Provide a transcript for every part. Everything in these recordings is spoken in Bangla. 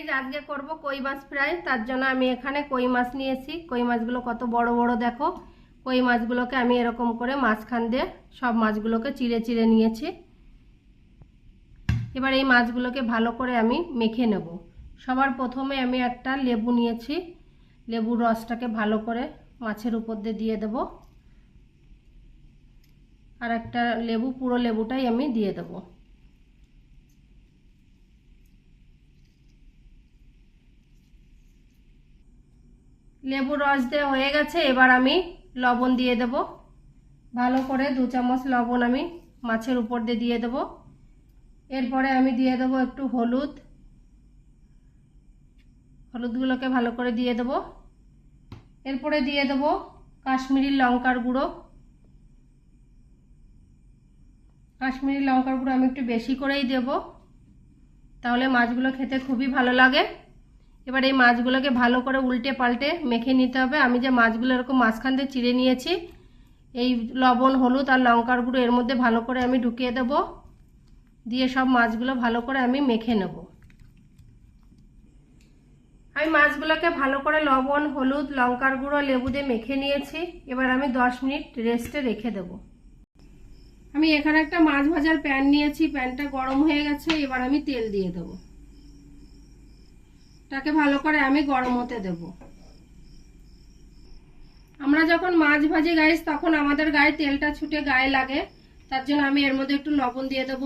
গাইজ আজকে করব কই মাছ ফ্রাই, তার জন্য আমি এখানে কই মাছ নিয়েছি। কই মাছগুলো কত বড় বড় দেখো। কই মাছগুলোকে আমি এরকম করে মাঝখান দিয়ে সব মাছগুলোকে চিড়ে চিড়ে নিয়েছি। এবার এই মাছগুলোকে ভালো করে আমি মেখে নেব। সবার প্রথমে আমি একটা লেবু নিয়েছি। লেবুর রসটাকে ভালো করে মাছের উপর দিয়ে দিয়ে দেব। আর একটা লেবু, পুরো লেবুটাই আমি দিয়ে দেবো। লেবু রস দেওয়া হয়ে গেছে, এবার আমি লবণ দিয়ে দেব। ভালো করে দু চামচ লবণ আমি মাছের উপর দিয়ে দিয়ে দেব। এরপরে আমি দিয়ে দেব একটু হলুদ। হলুদগুলোকে ভালো করে দিয়ে দেব। এরপরে দিয়ে দেব কাশ্মীরি লঙ্কার গুঁড়ো। কাশ্মীরি লঙ্কার গুঁড়ো আমি একটু বেশি করেই দেব। তাহলে মাছগুলো খেতে খুবই ভালো লাগে। এবার এই মাছগুলোকে ভালো করে উল্টে পাল্টে মেখে নিতে হবে। আমি যে মাছগুলো এরকম মাঝখান দিয়ে চিড়ে নিয়েছি, এই লবণ, হলুদ আর লঙ্কার গুঁড়ো এর মধ্যে ভালো করে আমি ঢুকিয়ে দেব। দিয়ে সব মাছগুলো ভালো করে আমি মেখে নেব। আমি মাছগুলোকে ভালো করে লবণ, হলুদ, লঙ্কার গুঁড়ো, লেবু দিয়ে মেখে নিয়েছি। এবার আমি দশ মিনিট রেস্টে রেখে দেব। আমি এখানে একটা মাছ ভাজার প্যান নিয়েছি। প্যানটা গরম হয়ে গেছে। এবার আমি তেল দিয়ে দেবো। তাকে ভালো করে আমি গরম হতে দেব। আমরা যখন মাছ ভাজি গাইস, তখন আমাদের গায়ে তেলটা ছুটে গায়ে লাগে। তার জন্য আমি এর মধ্যে একটু লবণ দিয়ে দেব।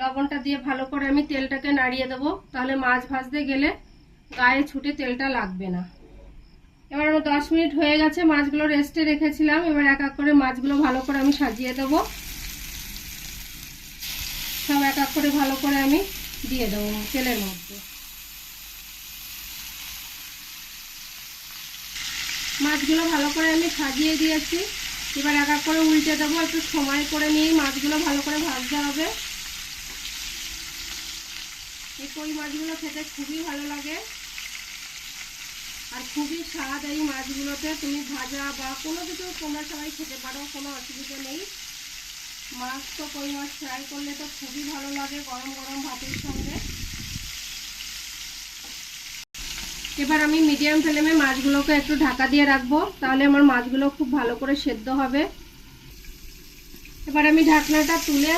লবণটা দিয়ে ভালো করে আমি তেলটাকে নাড়িয়ে দেব। তাহলে মাছ ভাজতে গেলে গায়ে ছুটে তেলটা লাগবে না। এবার আমার দশ মিনিট হয়ে গেছে, মাছগুলো রেস্টে রেখেছিলাম। এবার এক এক করে মাছগুলো ভালো করে আমি সাজিয়ে দেব। সব এক এক করে ভালো করে আমি দিয়ে দেবো তেলের মধ্যে। মাছগুলো ভালো করে আমি সাজিয়ে দিয়েছি। এবার এক এক করে উল্টে দেবো, একটু সময় করে নিয়েই মাছগুলো ভালো করে ভাজতে হবে। এই কই মাছগুলো খেতে খুবই ভালো লাগে। আর খুবই স্বাদ এই মাছগুলোতে। তুমি ভাজা বা কোনো কিছু তোমরা সবাই খেতে পারো, কোনো অসুবিধা নেই। মাছ তো কই মাছ ফ্রাই করলে তো খুবই ভালো লাগে গরম গরম ভাতের সঙ্গে। এবার আমি মিডিয়াম ফ্লেমে মাছগুলোকে একটু ঢাকা দিয়ে রাখব, তাহলে আমার মাছগুলো খুব ভালো করে সেদ্ধ হবে। এবার আমি ঢাকনাটা তুলে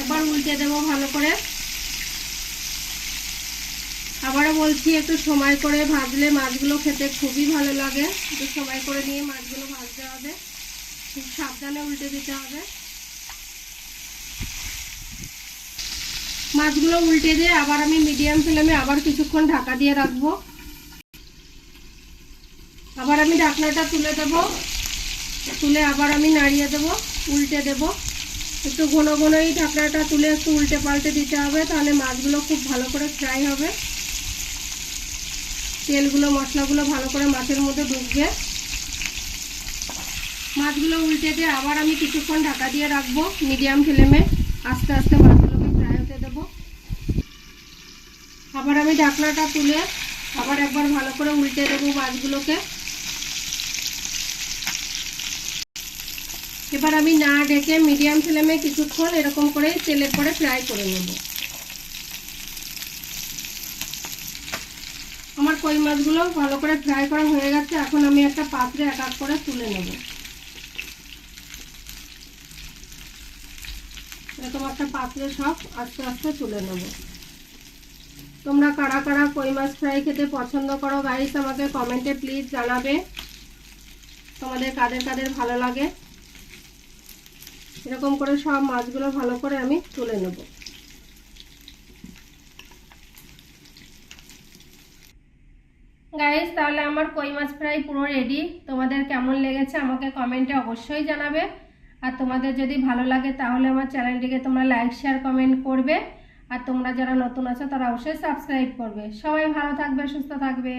একবার উল্টে দেবো ভালো করে। আবারও বলছি, একটু সময় করে ভাজলে মাছগুলো খেতে খুবই ভালো লাগে। একটু সময় করে নিয়ে মাছগুলো ভাজতে হবে। খুব সাবধানে উল্টে দিতে হবে। মাছগুলো উল্টে দিয়ে আবার আমি মিডিয়াম ফ্লেমে আবার কিছুক্ষণ ঢাকা দিয়ে রাখব। আবার আমি ঢাকনাটা তুলে দেব। তুলে আবার আমি নাড়িয়ে দেব, উল্টে দেব। একটু ঘন ঘন এই ঢাকনাটা তুলে একটু উল্টে পাল্টে দিতে হবে, তাহলে মাছগুলো খুব ভালো করে ফ্রাই হবে। তেলগুলো, মশলাগুলো ভালো করে মাছের মধ্যে ঢুকবে। মাছগুলো উল্টে দিয়ে আবার আমি কিছুক্ষণ ঢাকা দিয়ে রাখব মিডিয়াম ফ্লেমে। আস্তে আস্তে মাছগুলোকে ফ্রাই হতে দেবো। আবার আমি ঢাকনাটা তুলে আবার একবার ভালো করে উল্টে দেবো মাছগুলোকে। এবার আমি না ডেকে মিডিয়াম ফ্লেমে কিছুক্ষণ এরকম করে তেলের পরে ফ্রাই করে নেব। আমার কই মাছগুলো ভালো করে ফ্রাই করা হয়ে গেছে, এখন আমি একটা পাত্রে এক এক করে তুলে নেব। এরকম একটা পাত্রে সব আস্তে আস্তে তুলে নেব। তোমরা কারা কারা কই মাছ ফ্রাই খেতে পছন্দ করো গাইস আমাকে কমেন্টে প্লিজ জানাবে। তোমাদের কাদের কাদের ভালো লাগে? এরকম করে সব মাছগুলো ভালো করে আমি তুলে নেব। গাইস তাহলে আমার কই মাছ ফ্রাই পুরো রেডি তোমাদের কেমন লেগেছে আমাকে কমেন্টে অবশ্যই জানাবে। আর তোমাদের যদি ভালো লাগে তাহলে আমার চ্যানেলটিকে তোমরা লাইক শেয়ার কমেন্ট করবে। আর তোমরা যারা নতুন আছো তারা অবশ্যই সাবস্ক্রাইব করবে। সবাই ভালো থাকবে, সুস্থ থাকবে।